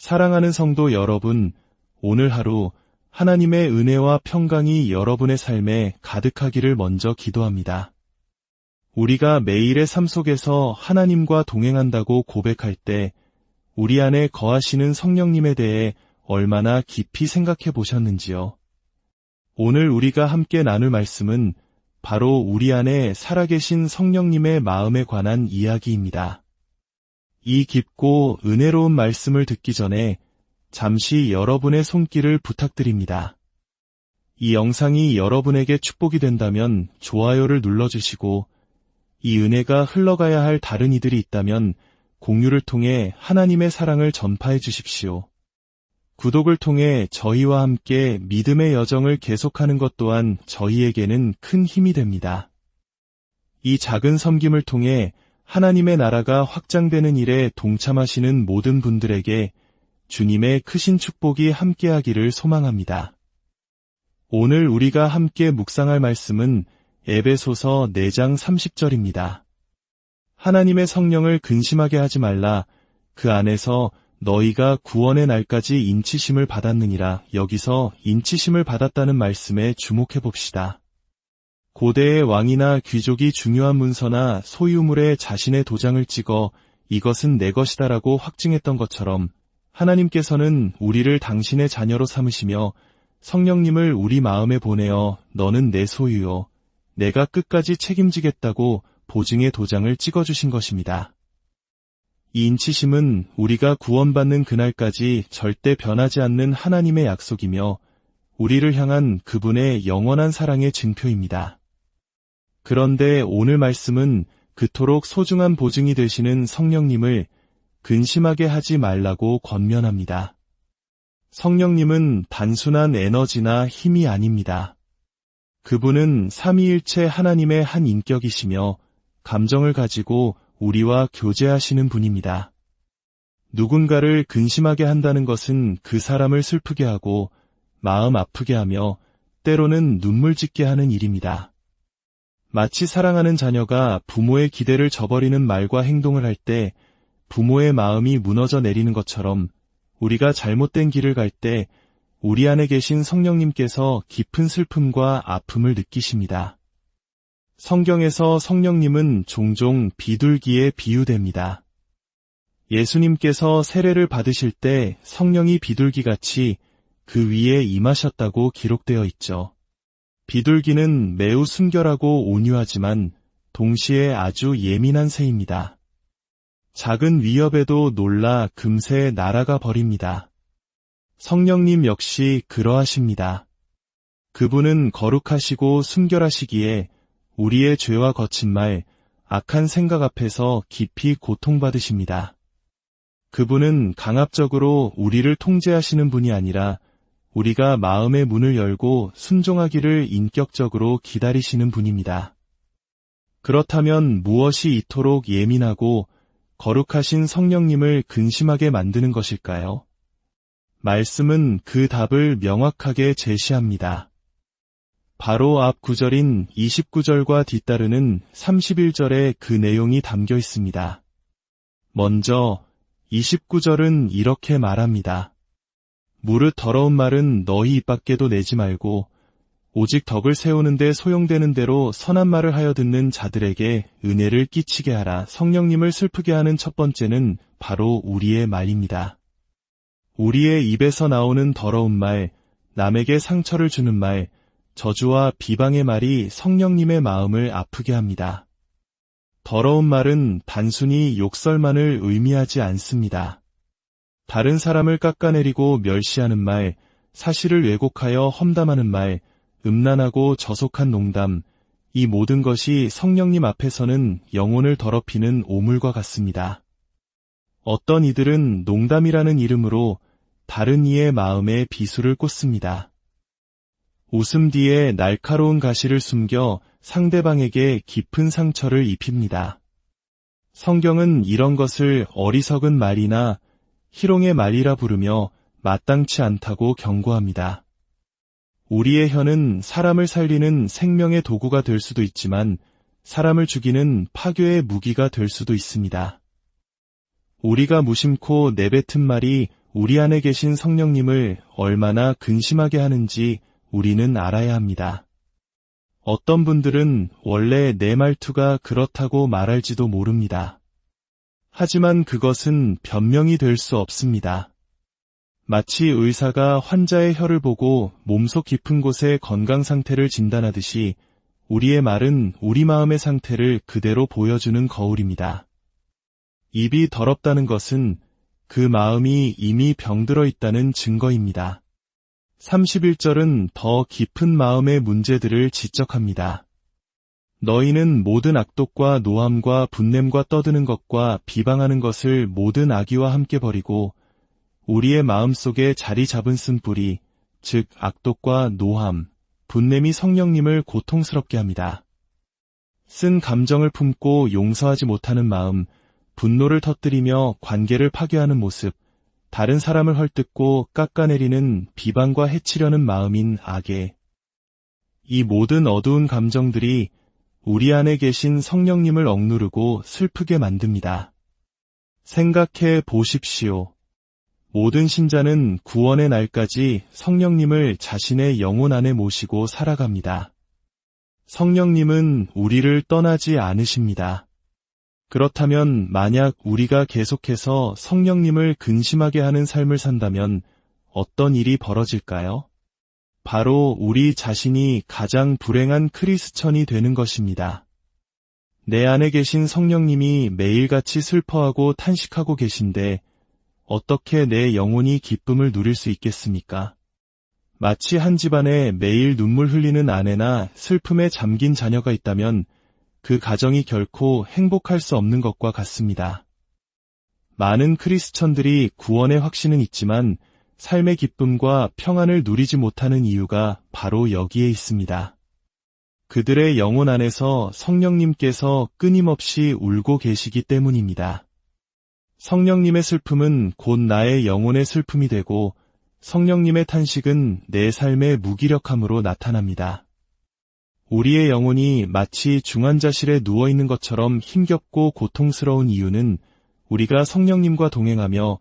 사랑하는 성도 여러분, 오늘 하루 하나님의 은혜와 평강이 여러분의 삶에 가득하기를 먼저 기도합니다. 우리가 매일의 삶 속에서 하나님과 동행한다고 고백할 때 우리 안에 거하시는 성령님에 대해 얼마나 깊이 생각해 보셨는지요. 오늘 우리가 함께 나눌 말씀은 바로 우리 안에 살아계신 성령님의 마음에 관한 이야기입니다. 이 깊고 은혜로운 말씀을 듣기 전에 잠시 여러분의 손길을 부탁드립니다. 이 영상이 여러분에게 축복이 된다면 좋아요를 눌러주시고 이 은혜가 흘러가야 할 다른 이들이 있다면 공유를 통해 하나님의 사랑을 전파해 주십시오. 구독을 통해 저희와 함께 믿음의 여정을 계속하는 것 또한 저희에게는 큰 힘이 됩니다. 이 작은 섬김을 통해 하나님의 나라가 확장되는 일에 동참하시는 모든 분들에게 주님의 크신 축복이 함께하기를 소망합니다. 오늘 우리가 함께 묵상할 말씀은 에베소서 4장 30절입니다. 하나님의 성령을 근심하게 하지 말라 그 안에서 너희가 구원의 날까지 인치심을 받았느니라 여기서 인치심을 받았다는 말씀에 주목해 봅시다. 고대의 왕이나 귀족이 중요한 문서나 소유물에 자신의 도장을 찍어 이것은 내 것이다라고 확증했던 것처럼 하나님께서는 우리를 당신의 자녀로 삼으시며 성령님을 우리 마음에 보내어 너는 내 소유요. 내가 끝까지 책임지겠다고 보증의 도장을 찍어주신 것입니다. 이 인치심은 우리가 구원받는 그날까지 절대 변하지 않는 하나님의 약속이며 우리를 향한 그분의 영원한 사랑의 증표입니다. 그런데 오늘 말씀은 그토록 소중한 보증이 되시는 성령님을 근심하게 하지 말라고 권면합니다. 성령님은 단순한 에너지나 힘이 아닙니다. 그분은 삼위일체 하나님의 한 인격이시며 감정을 가지고 우리와 교제하시는 분입니다. 누군가를 근심하게 한다는 것은 그 사람을 슬프게 하고 마음 아프게 하며 때로는 눈물 짓게 하는 일입니다. 마치 사랑하는 자녀가 부모의 기대를 저버리는 말과 행동을 할 때 부모의 마음이 무너져 내리는 것처럼 우리가 잘못된 길을 갈 때 우리 안에 계신 성령님께서 깊은 슬픔과 아픔을 느끼십니다. 성경에서 성령님은 종종 비둘기에 비유됩니다. 예수님께서 세례를 받으실 때 성령이 비둘기같이 그 위에 임하셨다고 기록되어 있죠. 비둘기는 매우 순결하고 온유하지만 동시에 아주 예민한 새입니다. 작은 위협에도 놀라 금세 날아가 버립니다. 성령님 역시 그러하십니다. 그분은 거룩하시고 순결하시기에 우리의 죄와 거친 말, 악한 생각 앞에서 깊이 고통받으십니다. 그분은 강압적으로 우리를 통제하시는 분이 아니라 우리가 마음의 문을 열고 순종하기를 인격적으로 기다리시는 분입니다. 그렇다면 무엇이 이토록 예민하고 거룩하신 성령님을 근심하게 만드는 것일까요? 말씀은 그 답을 명확하게 제시합니다. 바로 앞 구절인 29절과 뒤따르는 31절에 그 내용이 담겨 있습니다. 먼저 29절은 이렇게 말합니다. 무릇 더러운 말은 너희 입 밖에도 내지 말고 오직 덕을 세우는데 소용되는 대로 선한 말을 하여 듣는 자들에게 은혜를 끼치게 하라. 성령님을 슬프게 하는 첫 번째는 바로 우리의 말입니다. 우리의 입에서 나오는 더러운 말, 남에게 상처를 주는 말, 저주와 비방의 말이 성령님의 마음을 아프게 합니다. 더러운 말은 단순히 욕설만을 의미하지 않습니다. 다른 사람을 깎아내리고 멸시하는 말, 사실을 왜곡하여 험담하는 말, 음란하고 저속한 농담, 이 모든 것이 성령님 앞에서는 영혼을 더럽히는 오물과 같습니다. 어떤 이들은 농담이라는 이름으로 다른 이의 마음에 비수를 꽂습니다. 웃음 뒤에 날카로운 가시를 숨겨 상대방에게 깊은 상처를 입힙니다. 성경은 이런 것을 어리석은 말이나 희롱의 말이라 부르며 마땅치 않다고 경고합니다. 우리의 혀는 사람을 살리는 생명의 도구가 될 수도 있지만 사람을 죽이는 파괴의 무기가 될 수도 있습니다. 우리가 무심코 내뱉은 말이 우리 안에 계신 성령님을 얼마나 근심하게 하는지 우리는 알아야 합니다. 어떤 분들은 원래 내 말투가 그렇다고 말할지도 모릅니다. 하지만 그것은 변명이 될 수 없습니다. 마치 의사가 환자의 혀를 보고 몸속 깊은 곳의 건강 상태를 진단하듯이 우리의 말은 우리 마음의 상태를 그대로 보여주는 거울입니다. 입이 더럽다는 것은 그 마음이 이미 병들어 있다는 증거입니다. 31절은 더 깊은 마음의 문제들을 지적합니다. 너희는 모든 악독과 노함과 분냄과 떠드는 것과 비방하는 것을 모든 악의와 함께 버리고 우리의 마음 속에 자리 잡은 쓴 뿌리, 즉 악독과 노함, 분냄이 성령님을 고통스럽게 합니다. 쓴 감정을 품고 용서하지 못하는 마음, 분노를 터뜨리며 관계를 파괴하는 모습, 다른 사람을 헐뜯고 깎아내리는 비방과 해치려는 마음인 악에 이 모든 어두운 감정들이 우리 안에 계신 성령님을 억누르고 슬프게 만듭니다. 생각해 보십시오. 모든 신자는 구원의 날까지 성령님을 자신의 영혼 안에 모시고 살아갑니다. 성령님은 우리를 떠나지 않으십니다. 그렇다면 만약 우리가 계속해서 성령님을 근심하게 하는 삶을 산다면 어떤 일이 벌어질까요? 바로 우리 자신이 가장 불행한 크리스천이 되는 것입니다. 내 안에 계신 성령님이 매일같이 슬퍼하고 탄식하고 계신데 어떻게 내 영혼이 기쁨을 누릴 수 있겠습니까? 마치 한 집안에 매일 눈물 흘리는 아내나 슬픔에 잠긴 자녀가 있다면 그 가정이 결코 행복할 수 없는 것과 같습니다. 많은 크리스천들이 구원의 확신은 있지만 삶의 기쁨과 평안을 누리지 못하는 이유가 바로 여기에 있습니다. 그들의 영혼 안에서 성령님께서 끊임없이 울고 계시기 때문입니다. 성령님의 슬픔은 곧 나의 영혼의 슬픔이 되고 성령님의 탄식은 내 삶의 무기력함으로 나타납니다. 우리의 영혼이 마치 중환자실에 누워있는 것처럼 힘겹고 고통스러운 이유는 우리가 성령님과 동행하며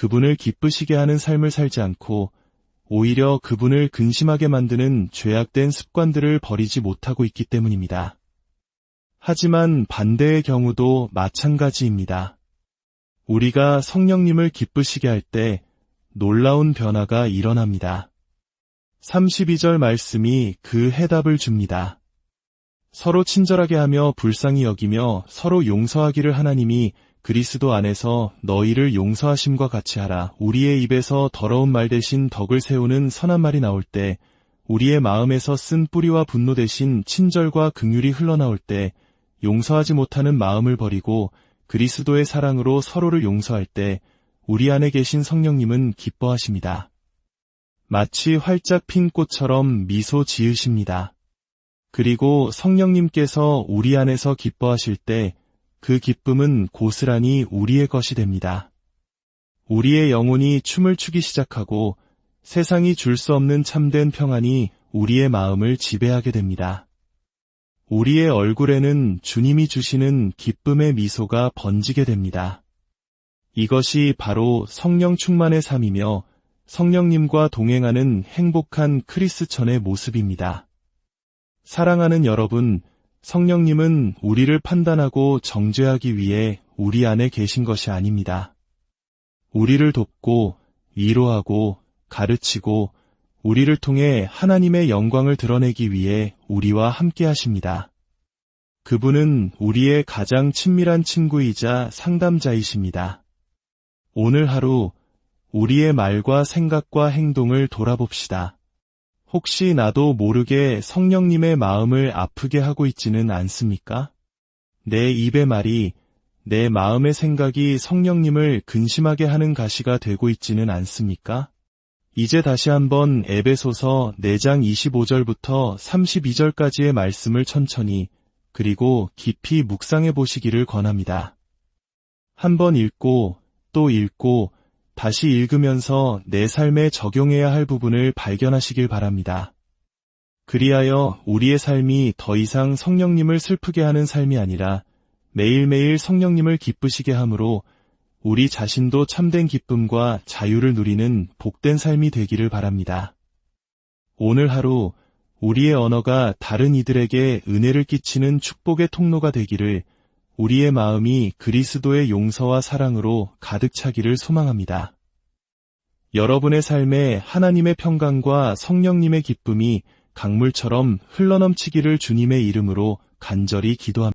그분을 기쁘시게 하는 삶을 살지 않고 오히려 그분을 근심하게 만드는 죄악된 습관들을 버리지 못하고 있기 때문입니다. 하지만 반대의 경우도 마찬가지입니다. 우리가 성령님을 기쁘시게 할 때 놀라운 변화가 일어납니다. 32절 말씀이 그 해답을 줍니다. 서로 친절하게 하며 불쌍히 여기며 서로 용서하기를 하나님이 그리스도 안에서 너희를 용서하심과 같이 하라. 우리의 입에서 더러운 말 대신 덕을 세우는 선한 말이 나올 때 우리의 마음에서 쓴 뿌리와 분노 대신 친절과 긍휼이 흘러나올 때 용서하지 못하는 마음을 버리고 그리스도의 사랑으로 서로를 용서할 때 우리 안에 계신 성령님은 기뻐하십니다. 마치 활짝 핀 꽃처럼 미소 지으십니다. 그리고 성령님께서 우리 안에서 기뻐하실 때 그 기쁨은 고스란히 우리의 것이 됩니다. 우리의 영혼이 춤을 추기 시작하고 세상이 줄 수 없는 참된 평안이 우리의 마음을 지배하게 됩니다. 우리의 얼굴에는 주님이 주시는 기쁨의 미소가 번지게 됩니다. 이것이 바로 성령 충만의 삶이며 성령님과 동행하는 행복한 크리스천의 모습입니다. 사랑하는 여러분, 성령님은 우리를 판단하고 정죄하기 위해 우리 안에 계신 것이 아닙니다. 우리를 돕고 위로하고 가르치고 우리를 통해 하나님의 영광을 드러내기 위해 우리와 함께 하십니다. 그분은 우리의 가장 친밀한 친구이자 상담자이십니다. 오늘 하루 우리의 말과 생각과 행동을 돌아봅시다. 혹시 나도 모르게 성령님의 마음을 아프게 하고 있지는 않습니까? 내 입의 말이 내 마음의 생각이 성령님을 근심하게 하는 가시가 되고 있지는 않습니까? 이제 다시 한번 에베소서 4장 25절부터 32절까지의 말씀을 천천히 그리고 깊이 묵상해 보시기를 권합니다. 한번 읽고 또 읽고 다시 읽으면서 내 삶에 적용해야 할 부분을 발견하시길 바랍니다. 그리하여 우리의 삶이 더 이상 성령님을 슬프게 하는 삶이 아니라 매일매일 성령님을 기쁘시게 함으로 우리 자신도 참된 기쁨과 자유를 누리는 복된 삶이 되기를 바랍니다. 오늘 하루 우리의 언어가 다른 이들에게 은혜를 끼치는 축복의 통로가 되기를 우리의 마음이 그리스도의 용서와 사랑으로 가득 차기를 소망합니다. 여러분의 삶에 하나님의 평강과 성령님의 기쁨이 강물처럼 흘러넘치기를 주님의 이름으로 간절히 기도합니다.